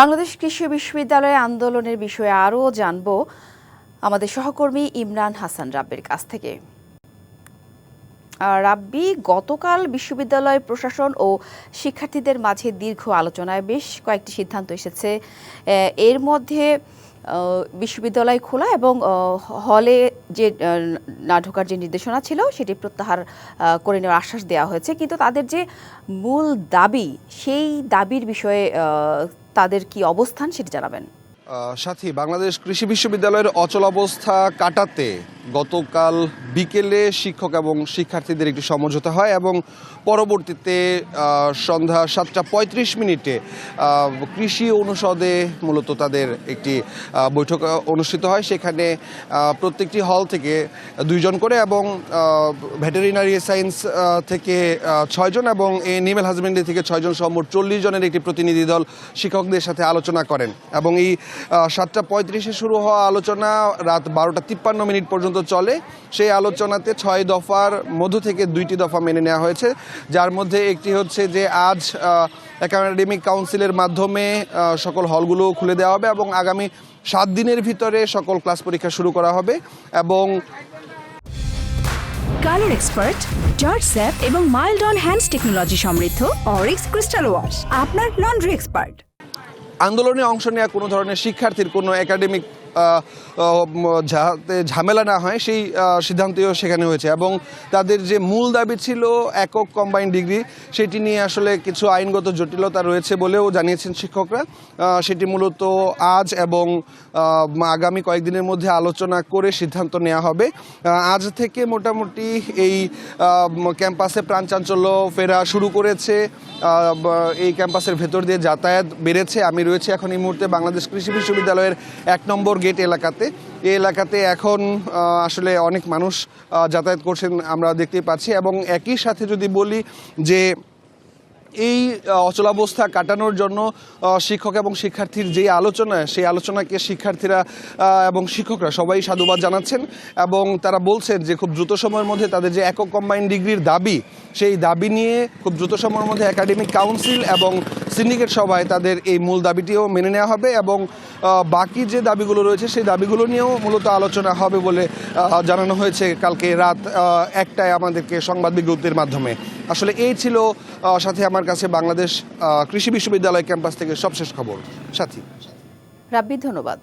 বাংলাদেশ কৃষি বিশ্ববিদ্যালয়ে আন্দোলনের বিষয়ে আরও জানব আমাদের সহকর্মী ইমরান হাসান রাব্বির কাছ থেকে। রাব্বি, গতকাল বিশ্ববিদ্যালয় প্রশাসন ও শিক্ষার্থীদের মাঝে দীর্ঘ আলোচনায় বেশ কয়েকটি সিদ্ধান্ত এসেছে। এর মধ্যে বিশ্ববিদ্যালয় খোলা এবং হলে যে না ঢোকার যে নির্দেশনা ছিল সেটি প্রত্যাহার করে নেওয়ার আশ্বাস দেওয়া হয়েছে। কিন্তু তাদের যে মূল দাবি, সেই দাবির বিষয়ে তাদের কি অবস্থান সেটি জানাবেন। সাথী বাংলাদেশ কৃষি বিশ্ববিদ্যালয়ের অচল অবস্থা কাটাতে গতকাল বিকেলে শিক্ষক এবং শিক্ষার্থীদের একটি সমঝোতা হয় এবং পরবর্তীতে সন্ধ্যা সাতটা পঁয়ত্রিশ মিনিটে কৃষি অনুষদে মূলত তাদের একটি বৈঠক অনুষ্ঠিত হয়। সেখানে প্রত্যেকটি হল থেকে দুইজন করে এবং ভেটেরিনারি সায়েন্স থেকে ছয়জন এবং এনিম্যাল হাজবেন্ডারি থেকে ছয়জন সহ মোট চল্লিশ জনের একটি প্রতিনিধি দল শিক্ষকদের সাথে আলোচনা করেন। এবং এই সাতটা পঁয়ত্রিশে শুরু হওয়া আলোচনা রাত বারোটা তিপ্পান্ন মিনিট পর্যন্ত চলে। সেই আলোচনাতে ছয় দফার মধ্য থেকে দুইটি দফা মেনে নেওয়া হয়েছে। যার মধ্যে একটি হচ্ছে যে আজ একাডেমিক কাউন্সিলের মাধ্যমে সকল হলগুলো খুলে দেওয়া হবে এবং আগামী সাত দিনের ভিতরে সকল ক্লাস পরীক্ষা শুরু করা হবে এবং কালার এক্সপার্ট জর্জ স্যাপ এবং মাইল্ড অন হ্যান্ডস টেকনোলজি সমৃদ্ধ অরিক্স ক্রিস্টাল ওয়াশ আপনার লন্ড্রি এক্সপার্ট। আন্দোলনে অংশ নেওয়া কোনো ধরনের শিক্ষার্থীর কোনো একাডেমিক যাতে ঝামেলা না হয়, সেই সিদ্ধান্তও সেখানে হয়েছে। এবং তাদের যে মূল দাবি ছিল একক কম্বাইন ডিগ্রি সেটি নিয়ে আসলে কিছু আইনগত জটিলতা রয়েছে বলেও জানিয়েছেন শিক্ষকরা। সেটি মূলত আজ এবং আগামী কয়েকদিনের মধ্যে আলোচনা করে সিদ্ধান্ত নেওয়া হবে। আজ থেকে মোটামুটি এই ক্যাম্পাসে প্রাণচাঞ্চল্য ফেরা শুরু করেছে। এই ক্যাম্পাসের ভেতর দিয়ে যাতায়াত বেড়েছে। আমি রয়েছে এখন এই মুহূর্তে বাংলাদেশ কৃষি বিশ্ববিদ্যালয়ের এক নম্বর গেট এলাকাতে। এই এলাকাতে এখন আসলে অনেক মানুষ যাতায়াত করছেন আমরা দেখতেই পাচ্ছি এবং একই সাথে যদি বলি যে এই অচলাবস্থা কাটানোর জন্য শিক্ষক এবং শিক্ষার্থীর যে আলোচনা, সেই আলোচনাকে শিক্ষার্থীরা এবং শিক্ষকরা সবাই সাধুবাদ জানাচ্ছেন এবং তারা বলছেন যে খুব দ্রুত সময়ের মধ্যে তাদের যে একক কম্বাইন ডিগ্রির দাবি, সেই দাবি নিয়ে খুব দ্রুত সময়ের মধ্যে একাডেমিক কাউন্সিল এবং সিন্ডিকেট সভায় তাদের এই মূল দাবিটিও মেনে নেওয়া হবে এবং বাকি যে দাবিগুলো রয়েছে সেই দাবিগুলো নিয়েও মূলত আলোচনা হবে বলে জানানো হয়েছে কালকে রাত একটায় আমাদেরকে সংবাদ বিজ্ঞপ্তির মাধ্যমে। আসলে এই ছিল সাথে, আমার কাছে বাংলাদেশ কৃষি বিশ্ববিদ্যালয় ক্যাম্পাস থেকে সবশেষ খবর। সাথী। রাব্বি, ধন্যবাদ।